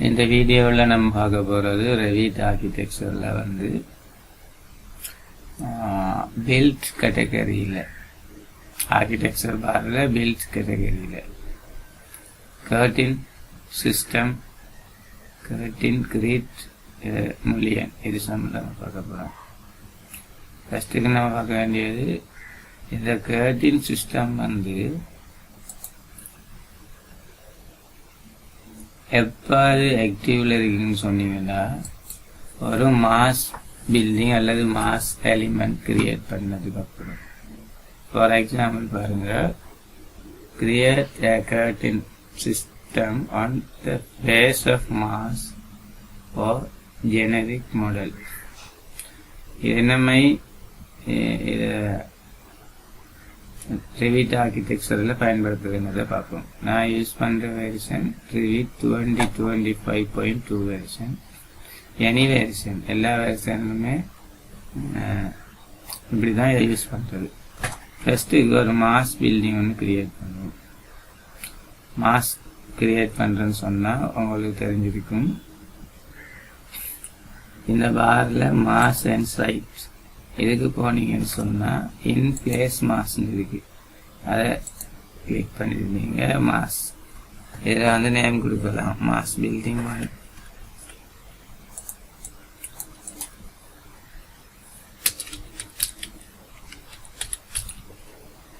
இந்த வீடியோவில் நம்ம பார்க்க போகிறது ரெவிட் ஆர்கிடெக்சரில் வந்து பில்ட் கேட்டகரியில் ஆர்கிடெக்சர் பாரில் பில்ட் கேட்டகரியில் கர்டின் சிஸ்டம் கர்டின் கிரீட் முலியன் இது சம்மந்தமாக பார்க்க போகிறோம் ஃபஸ்ட்டுக்கு நம்ம பார்க்க வேண்டியது இந்த கர்டின் சிஸ்டம் வந்து எப்பாவது ஆக்டிவ்ல இருக்குன்னு சொன்னீங்கன்னா ஒரு மாஸ் பில்டிங் அல்லது மாஸ் எலிமெண்ட் கிரியேட் பண்ணதுக்கு அப்புறம். ஃபார் எக்ஸாம்பிள் பாருங்க create a system system the face of mass mass generic model model. இது என்னமை இதை ரிவிட் ஆர்கிடெக்சரில் பயன்படுத்துகிறதை பார்ப்போம். நான் யூஸ் பண்ணுற version Revit twenty twenty five point two version any version எல்லா வெர்ஷனுமே இப்படி தான் இதை யூஸ் பண்ணுறது ஃபஸ்ட்டு இது ஒரு மாஸ் பில்டிங் ஒன்று கிரியேட் பண்ணுவோம். மாஸ் கிரியேட் பண்ணுறேன்னு சொன்னால் உங்களுக்கு தெரிஞ்சிருக்கும். இந்த பாரில் மாஸ் அண்ட் சைட்ஸ் இதுக்கு போனீங்கன்னு சொன்னால் இன் பிளேஸ் மாஸ்ன்னு இருக்கு. அதை கிளிக் பண்ணியிருந்தீங்க மாஸ் இதில் வந்து நேம் கொடுக்கலாம் மாஸ் பில்டிங் மாதிரி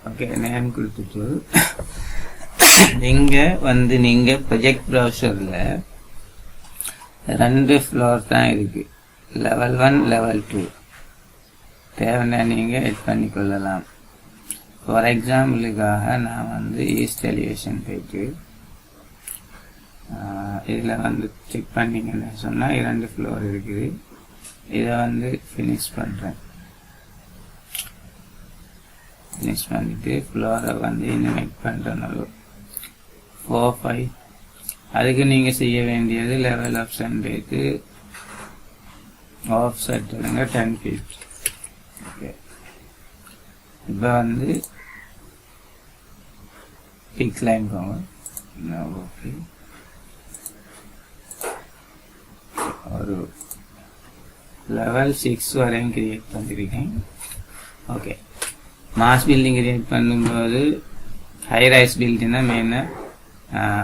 ஓகே நேம் கொடுத்துட்டு நீங்கள் வந்து நீங்கள் ப்ரொஜெக்ட் ப்ரௌசரில் ரெண்டு ஃப்ளோர் தான் இருக்குது லெவல் ஒன் லெவல் டூ தேவைன்னா நீங்கள் எட் பண்ணிக்கொள்ளலாம். ஃபார் எக்ஸாம்பிளுக்காக நான் வந்து ஈஸ்ட் எலிவேஷன் போயிட்டு இதில் வந்து செக் பண்ணிங்கன்னு சொன்னால் இரண்டு ஃப்ளோர் இருக்குது. இதை வந்து ஃபினிஷ் பண்ணுறேன் ஃபினிஷ் பண்ணிவிட்டு ஃப்ளோரை வந்து இன்னும் எட் பண்ணுறனால ஃபோர் ஃபைவ் அதுக்கு நீங்கள் செய்ய வேண்டியது லெவல் ஆப்ஷன் போயிட்டு ஆஃப் செட் டென் ஃபிஃப்டி இப்போ வந்து பிக் லைன் போங்க ஓகே. ஒரு லெவல் சிக்ஸ் வரையும் கிரியேட் பண்ணியிருக்கேன் ஓகே. மாஸ் பில்டிங் கிரியேட் பண்ணும்போது ஹை ரைஸ் பில்டிங் தான் மெயினாக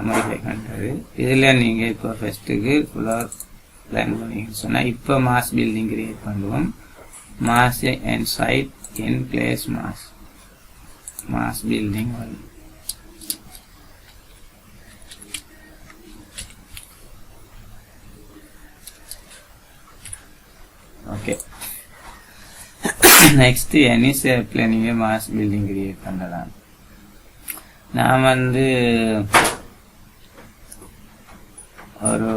மாடிஃபை பண்ணுறது இதில் நீங்கள் இப்போ ஃபஸ்ட்டுக்கு ஃபுல்லாக பிளான் பண்ணீங்கன்னு சொன்னால் இப்போ மாஸ் பில்டிங் கிரியேட் பண்ணுவோம். Mass and site in place mass mass building one okay next any ஷேப்ல நீங்க மாஸ் பில்டிங் கிரியேட் பண்ணலாம் நான் வந்து ஒரு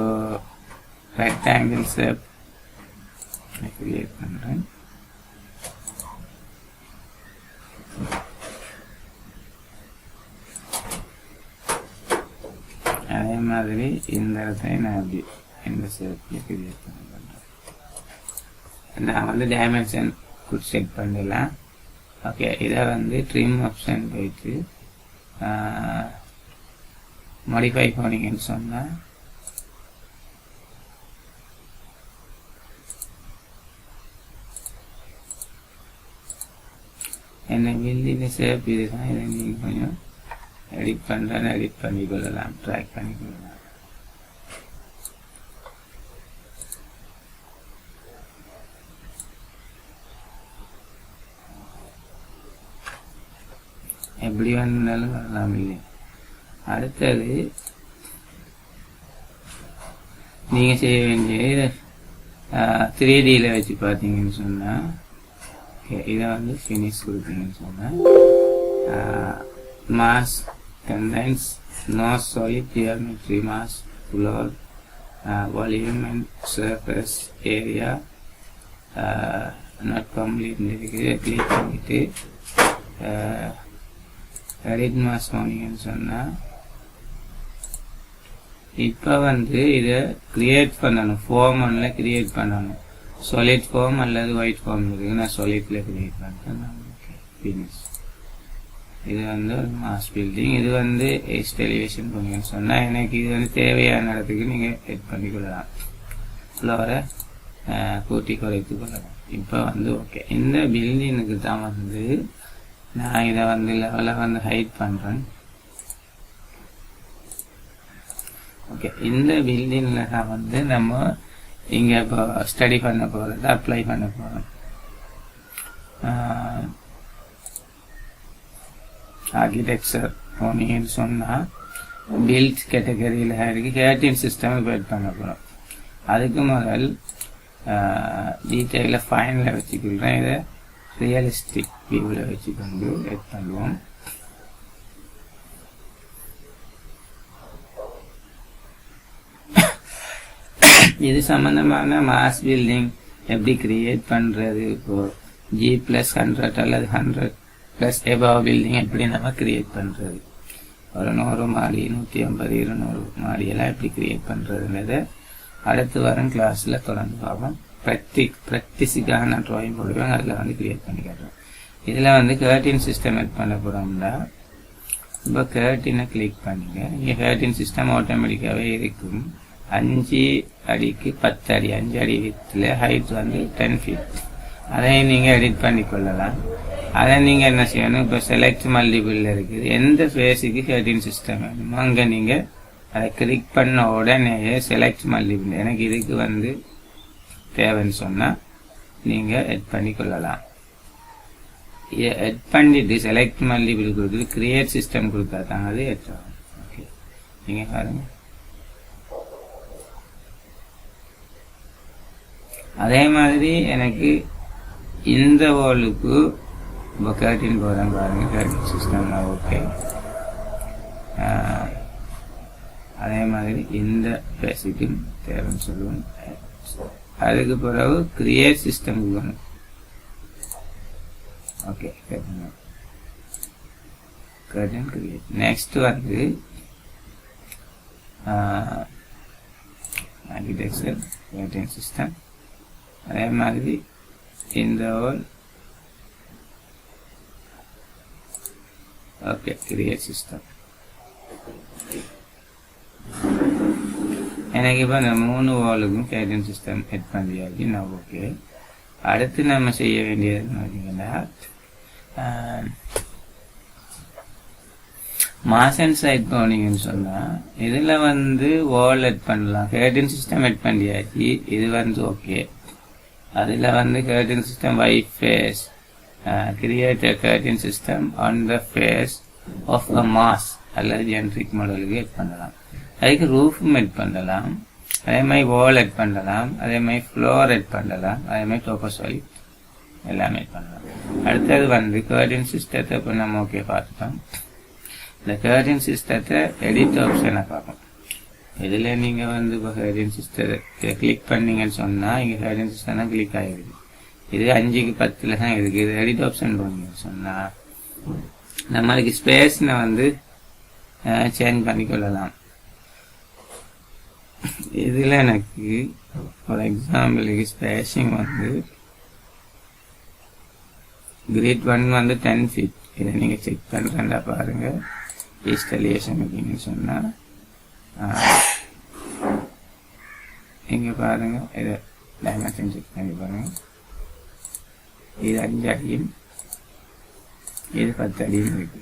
ரெக்டாங்கிள் ஷேப் கிரியேட் பண்றேன் அதே மாதிரி இந்த இடத்துல நான் அப்படி இந்த சேர்த்து கிரியேட் பண்ண நான் வந்து டைமென்ஷன் செட் பண்ணிடலாம். ஓகே இதை வந்து ட்ரிம் ஆப்ஷன் போயிட்டு மாடிஃபை போனீங்கன்னு சொன்னால் என்ன வில்லின சேப் இதுதான். இதை நீங்கள் கொஞ்சம் எடிட் பண்ணுறேன்னு எடிட் பண்ணிக்கொள்ளலாம் ட்ராக் பண்ணிக்கொள்ளலாம். எப்படி வேணுனாலும் வரலாம் இல்லை அடுத்தது நீங்கள் செய்ய வேண்டிய த்ரீ டியில் வச்சு பார்த்தீங்கன்னு சொன்னால் இதை வந்து ஃபினிஷ் கொடுத்தீங்கன்னு சொன்னால் mass contains no solid geometry mass floor uh, volume and surface area uh, not complete இருக்குது கிளிக் பண்ணிட்டு எடிட் மாஸ் வாங்கிங்கன்னு சொன்னால் இப்போ வந்து இதை கிரியேட் பண்ணணும் ஃபார்ம் ஒன்றில் கிரியேட் பண்ணணும். solid ஃபார்ம் அல்லது ஒயிட் ஃபார்ம் இருக்குது நான் solidல கிரியேட் பண்ணுறேன் ஃபினிஷ் இது வந்து ஒரு மாஸ் பில்டிங் இது வந்து எஸ் டெலிவேஷன் பண்ணிங்கன்னு சொன்னால் எனக்கு இது வந்து தேவையான இடத்துக்கு நீங்கள் எட் பண்ணி கொள்ளலாம். ஃப்ளோரை கூட்டி குறைத்து கொள்ளலாம். இப்போ வந்து ஓகே இந்த பில்டிங்குக்கு தான் வந்து நான் இதை வந்து லெவலில் வந்து ஹைட் பண்ணுறேன் ஓகே இந்த பில்டிங்கில் தான் வந்து நம்ம இங்கே இப்போ ஸ்டடி பண்ண போகிறது அப்ளை பண்ண போகிறோம் ஆர்கிடெக்சர் போனீங்கன்னு சொன்னால் பில்ட் கேட்டகரியில் இருக்குது கேட்டின் சிஸ்டம் பேட் பண்ண போகிறோம் அதுக்கு முதல் டீட்டெயிலில் ஃபைனில் வச்சுக்கிறேன் இதை. ரியலிஸ்டிக் வியூவில் வச்சுக்கொண்டு எட் பண்ணுவோம் இது சம்மந்தமான மாஸ் பில்டிங் எப்படி கிரியேட் பண்ணுறது இப்போ ஜி ப்ளஸ் ஹண்ட்ரட் அல்லது ஹண்ட்ரட் ப்ளஸ் எபாவ் பில்டிங் எப்படி நம்ம கிரியேட் பண்ணுறது ஒரு நூறு மாடி நூற்றி ஐம்பது இருநூறு மாடியெல்லாம் எப்படி கிரியேட் பண்ணுறதுன்றதை அடுத்து வரும் கிளாஸில் தொடர்ந்து பார்ப்போம். ப்ராக்டிக் ப்ராக்டிஸுக்காக நான் ட்ராயிங் போடுவேன் அதில் வந்து கிரியேட் பண்ணி காட்டுறேன் இதில் வந்து கேர்டின் சிஸ்டம் எட் பண்ண போகிறோம்னா இப்போ கேர்டினை கிளிக் பண்ணுங்க. இங்கே கேர்டின் சிஸ்டம் ஆட்டோமேட்டிக்காகவே இருக்கும். அஞ்சு அடிக்கு பத்து அடி அஞ்சு அடி வித்தில் ஹைட் வந்து டென் ஃபீட் அதையும் நீங்கள் எடிட் பண்ணி கொள்ளலாம். அதை நீங்கள் என்ன செய்யணும்? இப்போ செலக்ட் மல்டிபிள் இருக்குது. எந்த ஃபேஸுக்கு கேர்டின் சிஸ்டம் வேணுமோ அங்கே நீங்கள் அதை கிளிக் பண்ண உடனே செலக்ட் மல்டிபிள் எனக்கு இதுக்கு வந்து தேவைன்னு சொன்னால் நீங்கள் எட் பண்ணி கொள்ளலாம். எட் பண்ணிட்டு செலக்ட் மல்டிபிள் கொடுத்து கிரியேட் சிஸ்டம் கொடுத்தா தான் அது எட் ஆகும். ஓகே நீங்கள் பாருங்க. அதே மாதிரி எனக்கு இந்த வாலுக்கு இப்போ போகிறேன் பாருங்கள் கேர்டின் சிஸ்டம் ஓகே அதே மாதிரி இந்த பேசிக்கும் தேவைன்னு சொல்லுவோம். அதுக்கு பிறகு கிரியேட் சிஸ்டம் வேணும் ஓகே கர்டன் கிரியேட் நெக்ஸ்ட் வந்து ஆர்கிடெக்சர் கர்டன் சிஸ்டம் அதே மாதிரி இந்த ஹோல் ஓகே கிரியேட் சிஸ்டம் எனக்கு இப்போ இந்த மூணு வாலுக்கும் கேரியன் சிஸ்டம் ஹெட் பண்ணியாச்சு. நான் ஓகே அடுத்து நம்ம செய்ய வேண்டியது பார்த்தீங்கன்னா மாசன் சைட் போனீங்கன்னு சொன்னால் இதில் வந்து வால் எட் பண்ணலாம். கேரியன் சிஸ்டம் ஹெட் பண்ணியாச்சு. இது வந்து ஓகே அதில் வந்து curtain system white face create a curtain system on the face of a mass அல்லது ஜென்ரிக் மாடலுக்கு ஹெட் பண்ணலாம். அதுக்கு ரூஃபும் எட் பண்ணலாம். அதே மாதிரி வால் எட் பண்ணலாம். அதே மாதிரி ஃப்ளோர் எட் பண்ணலாம். அதே மாதிரி டோப்போசாலி எல்லாமே பண்ணலாம். அடுத்தது வந்து கேர்டின் சிஸ்டத்தை இப்போ நம்ம ஓகே பார்த்துட்டோம். இந்த கேர்டின் சிஸ்டத்தை எடிட் ஆப்ஷனை பார்ப்போம். இதில் நீங்கள் வந்து இப்போ ஹேர்டின் சிஸ்டத்தை கிளிக் பண்ணீங்கன்னு சொன்னால் இங்கே ஹேர்டின் சிஸ்டம் தான் கிளிக் ஆகிடுது இது அஞ்சுக்கு பத்தில் தான் இருக்குது இது எடிட் ஆப்ஷன் போனீங்கன்னு சொன்னால் நம்மளுக்கு ஸ்பேஸ்னை வந்து சேஞ்ச் பண்ணிக்கொள்ளலாம். இதில் எனக்கு ஃபார் எக்ஸாம்பிளுக்கு ஸ்பேஷிங் வந்து கிரேட் ஒன் வந்து டென் ஃபீட் இதை நீங்கள் செக் பண்ணுறேன்டா பாருங்கள் இன்ஸ்டலேஷன் அப்படின்னு சொன்னால் இங்கே பாருங்கள் இதை டைமென்ஷன் செக் பண்ணி பாருங்கள் இது அஞ்சு அடியும் இது பத்து அடியும் இருக்கு.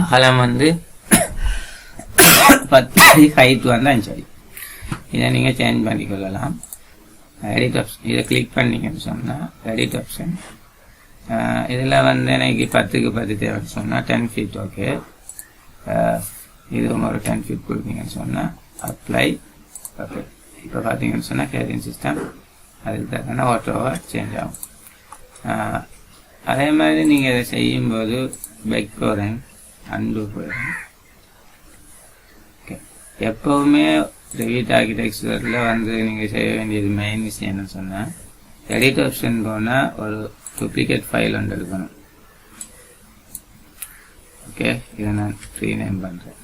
அகலம் வந்து பத்து அடி ஹைட் வந்து அஞ்சு அடி இதை நீங்கள் சேஞ்ச் பண்ணிக்கொள்ளலாம் எடிட் ஆப்ஷன் இதை கிளிக் பண்ணீங்கன்னு சொன்னால் எடிட் ஆப்ஷன் இதில் வந்து எனக்கு பத்துக்கு பத்து தேவைன்னு சொன்னால் டென் ஃபீட் ஓகே இதுவும் ஒரு டென் ஃபீட் கொடுத்தீங்கன்னு சொன்னால் அப்ளை ஓகே இப்போ பார்த்தீங்கன்னு சொன்னால் கேரிங் சிஸ்டம் அதுக்கு தக்கன ஆட்டோவாக சேஞ்ச் ஆகும். அதே மாதிரி நீங்கள் இதை செய்யும்போது பெக் போகிறேன் அன்பு போயிடுறேன் எப்போவுமே ரிவீட் ஆர்கிடெக்சரில் வந்து நீங்கள் செய்ய வேண்டியது மெயின் விஷயம் என்ன சொன்னால் எடிட் ஆப்ஷன் போனால் ஒரு டூப்ளிகேட் ஃபைல் ஒன்று எடுக்கணும். ஓகே இதை நான் ஃப்ரீ நேம் பண்ணுறேன்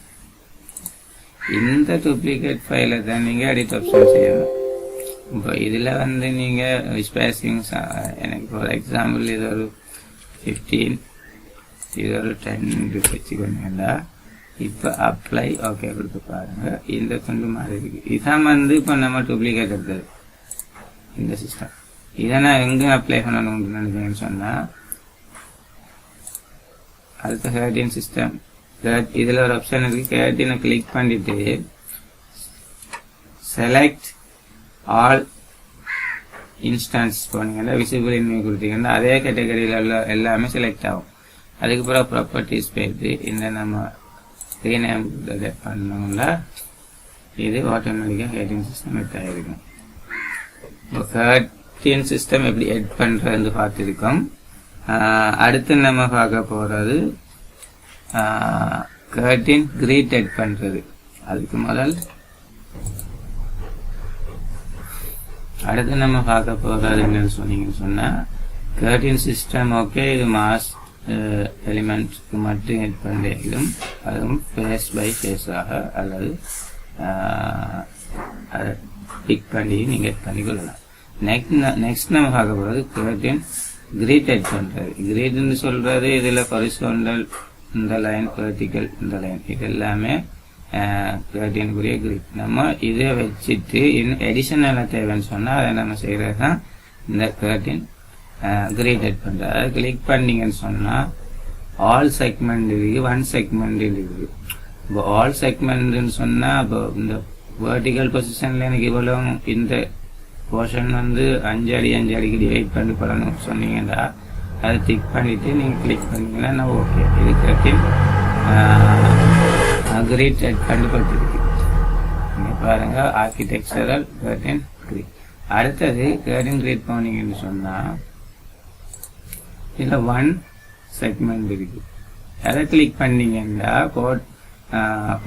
இந்த டூப்ளிகேட் ஃபைலை தான் நீங்கள் எடிட் ஆப்ஷன் செய்யணும். இப்போ இதில் வந்து நீங்கள் ஸ்பேசிங் எனக்கு ஃபார் எக்ஸாம்பிள் இது ஒரு ஃபிஃப்டீன் இது ஒரு டென் வச்சுக்கோங்கடா இப்போ அப்ளை ஓகே கொடுத்து பாருங்க. இந்த துண்டு மாதிரி இருக்குது இதான் வந்து இப்போ நம்ம டூப்ளிகேட் எடுத்தது. இந்த சிஸ்டம் இதை நான் எங்கே அப்ளை பண்ணணும்னு நினைக்கிறேன்னு சொன்னால் அடுத்த ஹேர்டின் சிஸ்டம் இதில் ஒரு ஆப்ஷன் இருக்கு. ஹேர்டினை கிளிக் பண்ணிட்டு செலக்ட் ஆல் இன்ஸ்டன்ஸ் போனீங்கன்னா விசிபிள் இன்மை கொடுத்தீங்கன்னா அதே கேட்டகரியில் உள்ள எல்லாமே செலக்ட் ஆகும். அதுக்கப்புறம் ப்ராப்பர்ட்டிஸ் போயிட்டு இந்த நம்ம ரீநேம் பண்ணோம்ல இது ஆட்டோமேட்டிக்காக ஹேட்டிங் சிஸ்டம் எட் ஆகிருக்கும் ஹேட்டின் சிஸ்டம் எப்படி எட் பண்ணுறது பார்த்துருக்கோம். அடுத்து நம்ம பார்க்க போகிறது கர்டின் கிரீட் எட் பண்ணுறது அதுக்கு முதல் அடுத்து நம்ம பார்க்க போகிறது என்னன்னு சொன்னீங்கன்னு சொன்னால் கர்டின் சிஸ்டம் ஓகே இது மாஸ் எலிமெண்ட்ஸ்க்கு மட்டும் எட் பண்ணிடும் அதுவும் ஃபேஸ் பை ஃபேஸாக அல்லது அதை பிக் பண்ணி நீங்கள் எட் பண்ணி கொள்ளலாம் நெக்ஸ்ட் நெக்ஸ்ட் நம்ம பார்க்க போகிறது கர்டின் கிரீட் எட் பண்ணுறது கிரீட்னு சொல்கிறது இதில் ஹொரிசோண்டல் இந்த லைன் வெர்டிக்கல் இந்த லைன் இது எல்லாமே கர்டினுக்குரிய கிரீட் நம்ம இதை வச்சுட்டு இன்னும் எடிஷனலாக தேவைன்னு சொன்னால் அதை நம்ம செய்கிறது தான் இந்த கர்டின் கிரீட் பண்ணுறேன் அதை கிளிக் பண்ணீங்கன்னு சொன்னால் ஆல் செக்மெண்ட் இருக்குது ஒன் செக்மெண்ட் இருக்குது இப்போ ஆல் செக்மெண்ட்னு சொன்னால் இப்போ இந்த வேர்டிக்கல் பொசிஷனில் எனக்கு இவ்வளோ இந்த போர்ஷன் வந்து அஞ்சு அடி அஞ்சு அடிக்கு டிவைட் பண்ணி பண்ணணும் சொன்னீங்கன்னா அதை டிக் பண்ணிவிட்டு நீங்கள் கிளிக் பண்ணீங்கன்னா நான் ஓகே இது கட்டின் கிரீட் கண்டுபடுத்திருக்கு நீங்கள் பாருங்கள் ஆர்கிடெக்சரல் கேர்டின் கிரீட் அடுத்தது கேர்டின் கிரீட் போனீங்கன்னு சொன்னால் இதில் ஒன் செக்மெண்ட் இருக்கு. அதை கிளிக் பண்ணீங்கன்னா கோட்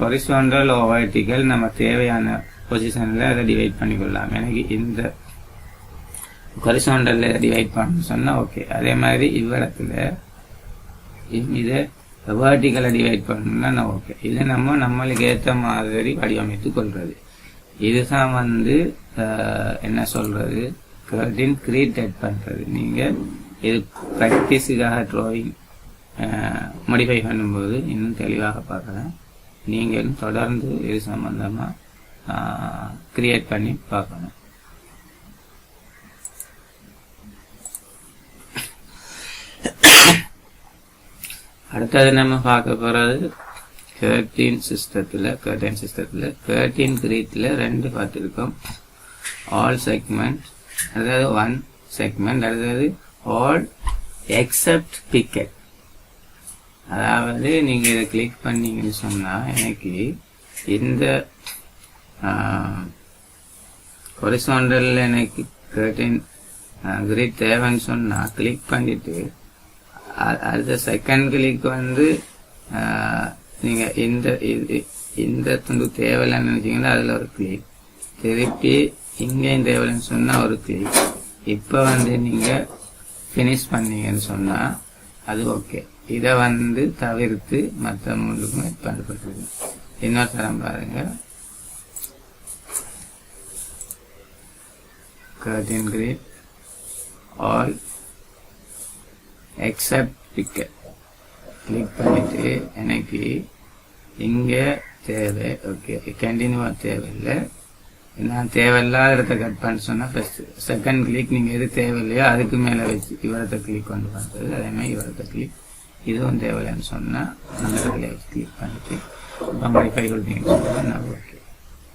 ஹொரிசோண்டல் ஓவர்டிக்கல் நம்ம தேவையான பொசிஷனில் அதை டிவைட் பண்ணிக்கொள்ளலாம். எனக்கு இந்த ஹொரிசோண்டலில் டிவைட் பண்ண சொன்னால் ஓகே அதே மாதிரி இவ்விடத்தில் இதை வேர்டிக்கலை டிவைட் பண்ணணும்னா நான் ஓகே இதை நம்ம நம்மளுக்கு ஏற்ற மாதிரி வடிவமைத்து கொள்வது. இதுதான் வந்து என்ன சொல்கிறது கர்டின் கிரியேட்டட் பண்ணுறது நீங்கள் இது ப்ராக்டிஸுக்காக ட்ராயிங் மாடிஃபை பண்ணும்போது இன்னும் தெளிவாக பார்க்கலாம் நீங்கள் தொடர்ந்து இது சம்பந்தமாக கிரியேட் பண்ணி பார்க்கணும். அடுத்தது நம்ம பார்க்க போகிறது கேர்டீன் சிஸ்டத்தில் கேர்டன் சிஸ்டத்தில் கேர்டீன் கிரீத்தில் ரெண்டு பார்த்துருக்கோம். ஆல் செக்மெண்ட் அதாவது ஒன் செக்மெண்ட் அதாவது ஆல் எக்ஸப்ட் பிக்கெட் அதாவது நீங்கள் இதை கிளிக் பண்ணீங்கன்னு சொன்னால் எனக்கு இந்த ஹொரிசாண்டலில் எனக்கு கேர்டன் கிரிட் தேவைன்னு சொன்னால் கிளிக் பண்ணிவிட்டு அடுத்த செகண்ட் கிளிக் வந்து நீங்கள் இந்த இது இந்த துண்டு தேவையில்லைன்னு நினச்சிங்கன்னா அதில் ஒரு கிளிக் திருப்பி இங்கேயும் தேவையில்லைன்னு சொன்னால் ஒரு கிளிக் இப்போ வந்து நீங்கள் ஃபினிஷ் பண்ணீங்கன்னு சொன்னால் அது ஓகே இதை வந்து தவிர்த்து மற்ற முழுக்கும் பண்ணப்பட்டிருக்கு இன்னொரு தரம் பாருங்கள் curtain grid all except picked click பண்ணிட்டு எனக்கு இங்கே தேவை. ஓகே கண்டினியூவாக தேவையில்லை. நான் தேவையில்லாத இடத்த கட் பண்ண சொன்னால் ஃபர்ஸ்ட் செகண்ட் கிளிக் நீங்கள் எது தேவையில்லையோ அதுக்கு மேலே வச்சு இவரத்தை கிளிக் கொண்டு பண்ணுறது அதே மாதிரி இவரத்தை கிளிக் இதுவும் தேவையில்லைன்னு சொன்னால் அந்த இடத்துல வச்சு கிளிக் பண்ணிட்டு நம்மளை கை கொடுத்தீங்கன்னு சொன்னால் நான் ஓகே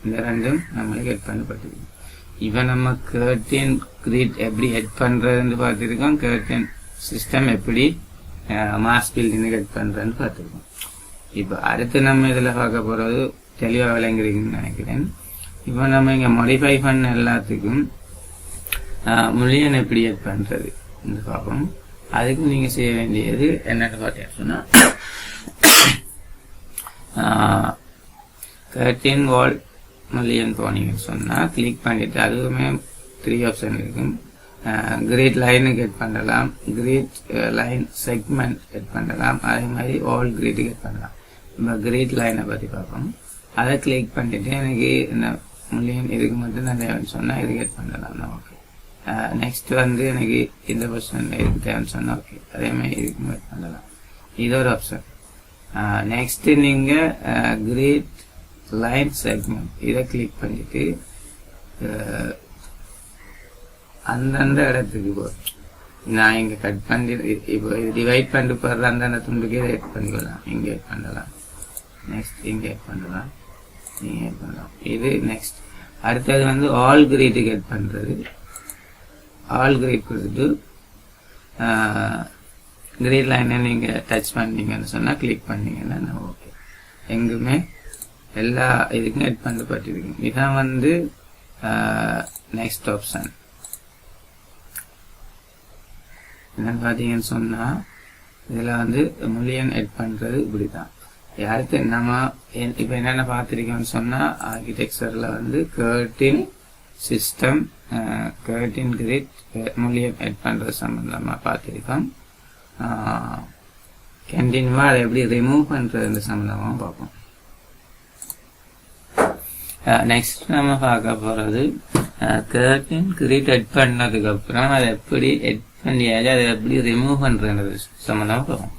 இந்த ரெண்டும் நம்மளுக்கு ஹெட் பண்ணப்பட்டது இவன் நம்ம கேர்டின் கிரீட் எப்படி ஹெட் பண்ணுறதுன்னு பார்த்துருக்கோம். கேர்டின் சிஸ்டம் எப்படி மாஸ் பில்டிங் ஹெட் பண்ணுறதுன்னு பார்த்துருக்கோம். இப்போ அடுத்து நம்ம இதில் பார்க்க போகிறது தெளிவாக விளங்குறீங்கன்னு நினைக்கிறேன். இப்போ நம்ம இங்கே மாடிஃபை பண்ண எல்லாத்துக்கும் மொழியன் எப்படி பண்ணுறது இந்த பார்ப்போம் அதுக்கு நீங்கள் செய்ய வேண்டியது என்னென்னு பார்த்தீங்கன்னு சொன்னால் தேர்ட்டீன் வால் மில்லியன் போனீங்கன்னு சொன்னால் கிளிக் பண்ணிவிட்டு அதுவுமே த்ரீ ஆப்ஷன் இருக்கும். கிரேட் லைனு கெட் பண்ணலாம். கிரேட் லைன் செக்மெண்ட் கெட் பண்ணலாம். அதே மாதிரி ஆல் கிரேட்டு கெட் பண்ணலாம். இப்போ கிரேட் லைனை பற்றி பார்ப்போம் அதை கிளிக் பண்ணிவிட்டு எனக்கு இந்த மில்லியன் இதுக்கு மட்டும் தான் தேவைன்னு சொன்னால் இது கெட் பண்ணலாம் ஓகே நெக்ஸ்ட் வந்து எனக்கு இந்த பர்சன் இதுக்கு தேவைன்னு சொன்னால் ஓகே அதே மாதிரி இதுக்கு மாதிரி பண்ணலாம் இது ஒரு ஆப்ஷன் நெக்ஸ்ட் நீங்கள் கிரேட் லைன் செக்மெண்ட் இதை கிளிக் பண்ணிட்டு அந்தந்த இடத்துக்கு போ. நான் இங்கே கட் பண்ணி இப்போ டிவைட் பண்ணிட்டு போடுற அந்தந்த துண்டுக்கு இதை பண்ணிக்கலாம். இங்கே பண்ணலாம். நெக்ஸ்ட் இங்கே பண்ணலாம். நீங்க பண்ணலாம். இது நெக்ஸ்ட் அடுத்தது வந்து ஆல் கிரேட் கெட் பண்ணுறது ஆல் கிரேட் கொடுத்துட்டு கிரேட் லைனை நீங்கள் டச் பண்ணீங்கன்னு சொன்னால் கிளிக் பண்ணீங்கன்னா ஓகே எங்குமே எல்லா இதுக்கும் எட் பண்ணப்பட்டிருக்கும் இதான் வந்து நெக்ஸ்ட் ஆப்ஷன் என்னன்னு பார்த்தீங்கன்னு சொன்னால் இதில் வந்து மில்லியன் எட் இப்படி தான் யாருக்கு நம்ம இப்போ இப்ப என்னென்ன பார்த்துருக்கோம்னு சொன்னா ஆர்கிடெக்சர்ல வந்து கேர்டின் சிஸ்டம் கேர்டின் கிரிட் மூலியம் எட் பண்ணுறது சம்மந்தமாக பார்த்துருக்கோம். கண்டினியூவாக அதை எப்படி ரிமூவ் பண்ணுறது சம்மந்தமாக பார்ப்போம். நெக்ஸ்ட் நம்ம பார்க்க போகிறது கேர்டின் கிரிட் எட் பண்ணதுக்கப்புறம் அதை எப்படி எட் பண்ணியாச்சு அதை எப்படி ரிமூவ் பண்றது சம்மந்தமாக பார்ப்போம்.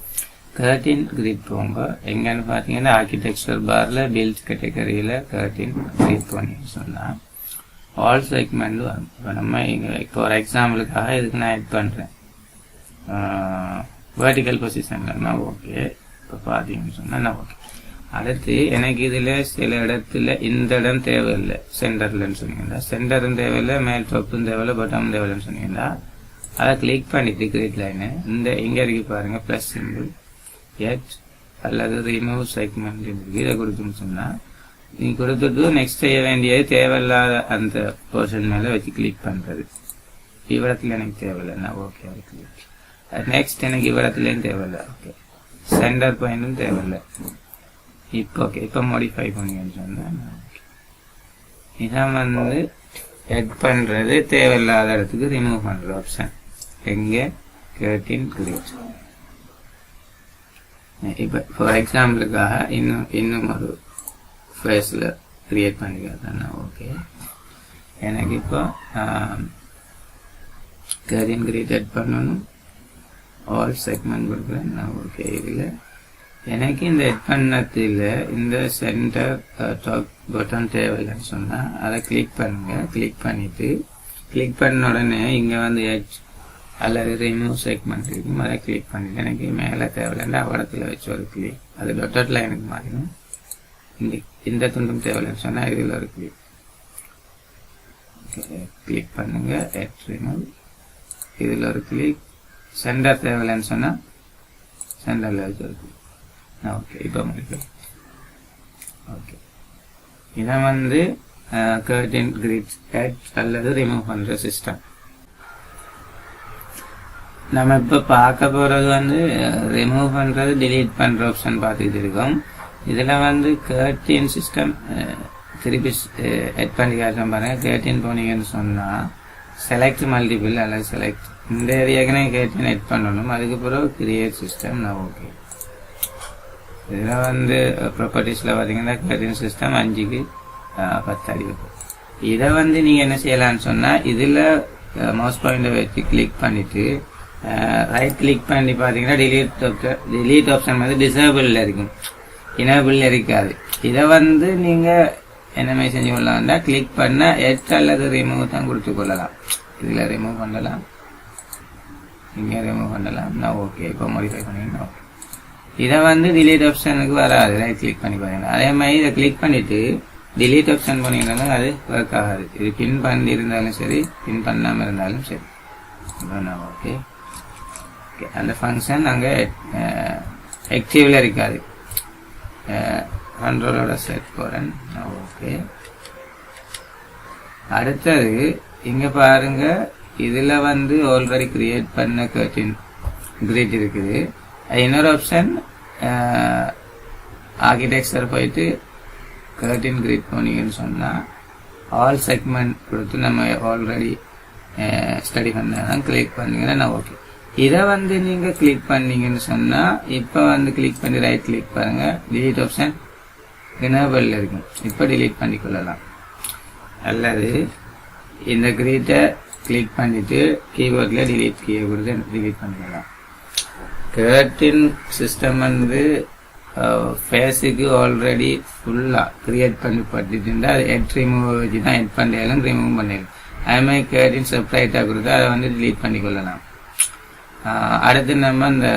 கர்டின் கிரிட் போங்க எங்கன்னு பார்த்தீங்கன்னா ஆர்கிடெக்சர் பாரில் பில்ட் கேட்டகரியில கர்டின் கிரிட் பண்ணி சொன்னா ஆல் செக்மெண்ட் வரும் இப்போ நம்ம இப்போ ஒரு எக்ஸாம்பிளுக்காக இதுக்கு நான் எட் பண்றேன். வேர்டிக்கல் பொசிஷன்ல ஓகே இப்போ பார்த்தீங்கன்னு சொன்னா நான் ஓகே அடுத்து எனக்கு இதில் சில இடத்துல இந்த இடம் தேவையில்லை. சென்டர்லன்னு சொன்னீங்கன்னா சென்டரும் தேவையில்லை மேல் டாப்பும் தேவையில்லை பட்டம் தேவையில்லைன்னு சொன்னீங்கன்னா அதை கிளிக் பண்ணிட்டு கிரேட் லைனு இந்த இங்கே இருக்கு பாருங்கள் ப்ளஸ் சிம்பிள் எட் அல்லது ரிமூவ் செக்மெண்ட் வீட்டை கொடுக்குன்னு சொன்னால் நீங்கள் நீ கொடுத்துட்டு நெக்ஸ்ட் செய்ய வேண்டியது தேவையில்லாத அந்த போர்ஷன் மேலே வச்சு கிளிக் பண்ணுறது இவ்விடத்துல எனக்கு தேவையில்லை ஓகே அது கிளிக் நெக்ஸ்ட் எனக்கு இவ்விடத்துலயும் தேவையில்லை ஓகே சென்டர் பாயிண்ட்டும் தேவையில்லை. இப்போ ஓகே இப்போ மாடிஃபை பண்ணுங்கன்னு சொன்னால் இதான் வந்து எட் பண்ணுறது தேவையில்லாத இடத்துக்கு ரிமூவ் பண்ணுற ஆப்ஷன் எங்கே? கேட்டின் கிளிக் Eh, இப்போ ஃபார் எக்ஸாம்பிளுக்காக இன்னும் இன்னும் ஒரு ஃபேஸில் க்ரியேட் பண்ணிக்கிறேன். ஓகே எனக்கு இப்போ கேரியன் கிரியேட் பண்ணணும். ஆல் செக்மெண்ட் கொடுக்குறேன். நான் ஓகே இதில். எனக்கு இந்த எட் பண்ணத்தில் இந்த சென்டர் டாப் பட்டன் தேவையில்லைன்னு சொன்னால் அதை கிளிக் பண்ணுங்கள் கிளிக் பண்ணிவிட்டு கிளிக் பண்ண உடனே இங்கே வந்து எட் அல்லது ரிமூவ் செக்மெண்ட் இருக்கும் அதை கிளிக் பண்ணிட்டு எனக்கு மேலே தேவையில்லைன்னா அவடத்தில் வச்சு ஒரு கிளிக் அது டொட்டட் லைனுக்கு மாறிடும் இந்த இந்த துண்டும் தேவையில்லைன்னு சொன்னால் இதில் ஒரு கிளிக் கிளிக் பண்ணுங்கள் எட் ரிமூவ் இதில் ஒரு கிளிக் சென்டர் தேவையில்லைன்னு சொன்னால் சென்டரில் வச்சு ஒரு கிளிக் ஓகே இப்போ முடிக்கலாம் ஓகே இதை வந்து கர்டின் கிரிட் ஹெட் அல்லது ரிமூவ் பண்ணுற சிஸ்டம் நம்ம இப்போ பார்க்க போகிறது வந்து ரிமூவ் பண்ணுறது delete பண்ணுற ஆப்ஷன் பார்த்துக்கிட்டு இருக்கோம். இதில் வந்து கேர்டின் சிஸ்டம் திருப்பி எட் பண்ணி காட்டுறோம் பாருங்க. கேர்டின் போனீங்கன்னு சொன்னால் செலக்ட் மல்டிபிள் அல்லது செலக்ட் இந்த ஏரியாக்குனே கேர்டின் எட் பண்ணணும். அதுக்கு பிறகு கிரியேட் சிஸ்டம் நான் ஓகே இதில் வந்து ப்ராப்பர்ட்டிஸில் பார்த்தீங்கன்னா கேர்டின் சிஸ்டம் அஞ்சுக்கு பத்து அடி இருக்கும். இதை வந்து நீங்கள் என்ன செய்யலாம்னு சொன்னால் இதில் மவுஸ் பாயிண்டை வச்சு கிளிக் பண்ணிட்டு ரைட் கிளிக் பண்ணி பார்த்தீங்கன்னா டிலீட் ஆப்ஷன் ஆப்ஷன் வந்து டிசேபிளில் இருக்கும். இனேபிளில் இருக்காது. இதை வந்து நீங்கள் என்ன செஞ்சு கொள்ளலாம்னா கிளிக் பண்ண எட் அல்லது ரிமூவ் தான் கொடுத்து கொள்ளலாம். இதில் ரிமூவ் பண்ணலாம். இங்கே ரிமூவ் பண்ணலாம். நான் ஓகே இப்போ மாடிஃபை பண்ணிங்கன்னா ஓகே இதை வந்து டிலீட் ஆப்ஷனுக்கு வராது. ரைட் கிளிக் பண்ணி பாருங்க. அதே மாதிரி இதை கிளிக் பண்ணிட்டு டிலீட் ஆப்ஷன் பண்ணிங்கன்னா அது ஒர்க் ஆகாது. இது பின் பண்ணி இருந்தாலும் சரி பின் பண்ணாமல் இருந்தாலும் சரி. ஓகே இருக்குது அந்த ஃபங்க்ஷன் அங்கே ஆக்டிவில் இருக்காது. கண்ட்ரோலோட செட் போகிறேன் ஓகே. அடுத்தது இங்கே பாருங்க இதில் வந்து ஆல்ரெடி கிரியேட் பண்ண கர்டின் கிரிட் இருக்குது. இன்னொரு ஆப்ஷன் ஆர்கிடெக்சர் போயிட்டு கர்டின் கிரிட் போனீங்கன்னு சொன்னால் ஆல் செக்மெண்ட் கொடுத்து நம்ம ஆல்ரெடி ஸ்டடி பண்ணலாம் கிளிக் பண்ணிங்கன்னா நான் ஓகே இதை வந்து நீங்க கிளிக் பண்ணீங்கன்னு சொன்னா இப்போ வந்து கிளிக் பண்ணி ரைட் கிளிக் பாருங்க. டிலீட் ஆப்ஷன் எனேபிள் இருக்கும். இப்போ பண்ணி கொள்ளலாம். அல்லது இந்த கிரீட்டை கிளிக் பண்ணிட்டு கீபோர்டில் டிலீட் கீயை கொடுத்து டிலீட் பண்ணிக்கலாம் கேர்டின் சிஸ்டம் வந்து ஃபேஸுக்கு ஆல்ரெடி ஃபுல்லாக கிரியேட் பண்ணி பட்டுட்டு அது எட் ரிமூவ் வச்சு தான் எட் பண்ணிடலாம். ரிமூவ் பண்ணிடலாம் அதே மாதிரி கேர்டின் செப்பரேட்டாக கொடுத்தா அதை வந்து டிலீட் பண்ணிக்கொள்ளலாம் அடுத்து நம்ம இந்த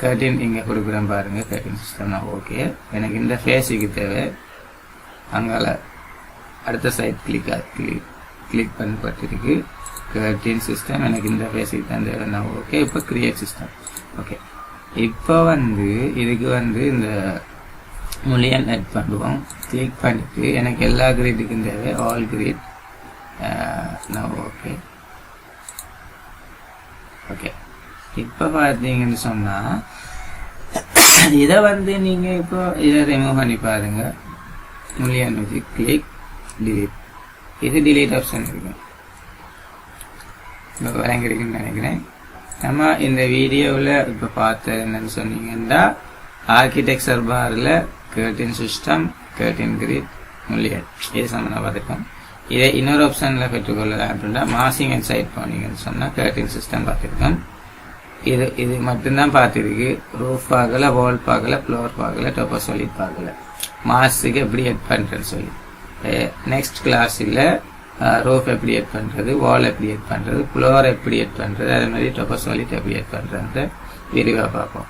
கர்டின் இங்கே கொடுக்குறோம் பாருங்கள் கர்டின் சிஸ்டம்னா ஓகே எனக்கு இந்த ஃபேஸுக்கு தேவை. அங்கால அடுத்த சைட் கிளிக் கிளிக் கிளிக் பண்ணப்பட்டிருக்கு கர்டின் சிஸ்டம் எனக்கு இந்த ஃபேஸுக்கு தான் தேவை நான் ஓகே இப்போ கிரியேட் சிஸ்டம் ஓகே இப்போ வந்து இதுக்கு வந்து இந்த மொழியன் ஆட் பண்ணுவோம். கிளிக் பண்ணிட்டு எனக்கு எல்லா கிரீட்டுக்கும் தேவை. ஆல் கிரீட் நான் ஓகே ஓகே இப்போ பார்த்தீங்கன்னு சொன்னால் இதை வந்து நீங்கள் இப்போ இதை ரிமூவ் பண்ணி பாருங்க. முழியன் வச்சு கிளிக் டிலீட் இது டிலீட் ஆப்ஷன் இருக்கும் இப்போ வழங்கிருக்குன்னு நினைக்கிறேன். நம்ம இந்த வீடியோவில் இப்போ பார்த்தது என்னன்னு சொன்னீங்கன்னா ஆர்கிடெக்சர் பாரில் curtain system curtain grid mullion இது சம்மந்தம் பார்த்துருக்கோம் இதை இன்னொரு ஆப்ஷனில் பெற்றுக்கொள்ளலாம் அப்படின்னா மாசிங் அண்ட் சைட் போனீங்கன்னு சொன்னால் கேர்டின் சிஸ்டம் பார்த்துருக்கோம் இது இது மட்டும்தான் பார்த்துருக்கு. ரூஃப் பார்க்கல வால் பார்க்கல ஃப்ளோர் பார்க்கல டொப்போ சொல்லி பார்க்கல. மாஸுக்கு எப்படி எட் பண்ணுறேன்னு சொல்லி. நெக்ஸ்ட் கிளாஸில் ரூஃப் எப்படி எட் பண்ணுறது வால் எப்படி எட் பண்ணுறது ஃப்ளோர் எப்படி எட் பண்ணுறது அதே மாதிரி டொப்போ சொல்லிட்டு எப்படி எட் பண்ணுறது விரிவாக பார்ப்போம்.